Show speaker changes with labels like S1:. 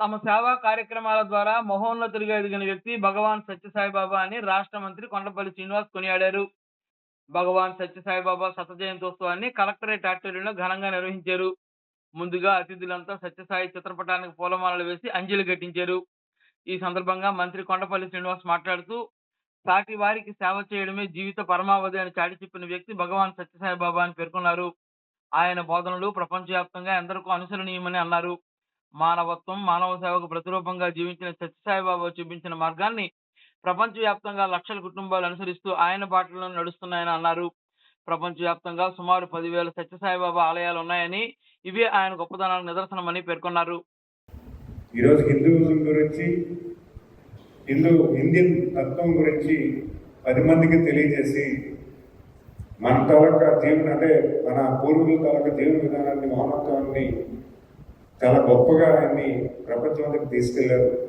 S1: తమ సేవా కార్యక్రమాల ద్వారా మహోన్నతుడిగా ఎదిగిన వ్యక్తి భగవాన్ సత్యసాయిబాబా అని రాష్ట్ర మంత్రి కొండపల్లి శ్రీనివాస్ కొనియాడారు. భగవాన్ సత్యసాయిబాబా శత జయంతోత్సవాన్ని కలెక్టరేట్ ఆడిటోరియంలో ఘనంగా నిర్వహించారు. ముందుగా అతిథులంతా సత్యసాయి చిత్రపటానికి పూలమాలలు వేసి అంజలి ఘటించారు. ఈ సందర్భంగా మంత్రి కొండపల్లి శ్రీనివాస్ మాట్లాడుతూ సాటి వారికి సేవ చేయడమే జీవిత పరమావధి అని చాటి చెప్పిన వ్యక్తి భగవాన్ సత్యసాయిబాబా అని పేర్కొన్నారు. ఆయన బోధనలు ప్రపంచవ్యాప్తంగా ఎందరికో అనుసరణీయమని అన్నారు. మానవత్వం మానవ సేవకు ప్రతిరూపంగా జీవించిన సత్యసాయిబాబా చూపించిన మార్గాన్ని ప్రపంచవ్యాప్తంగా లక్షల కుటుంబాలు అనుసరిస్తూ ఆయన బాటలో నడుస్తున్నాయని అన్నారు. ప్రపంచవ్యాప్తంగా సుమారు పదివేల సత్యసాయిబాబా ఆలయాలు ఉన్నాయని ఇవే ఆయన గొప్పదనానికి నిదర్శనమని పేర్కొన్నారు.
S2: ఈరోజు హిందూయిజం గురించి హిందూ ఇండియన్ తత్వం గురించి పది మందికి తెలియజేసి మన తాలూకా జీవన అంటే మన పూర్వీకుల తాలూకా జీవన విధానాన్ని మానవత్వాన్ని చాలా గొప్పగా ఆయన్ని ప్రపంచం అంతకు తీసుకెళ్ళారు.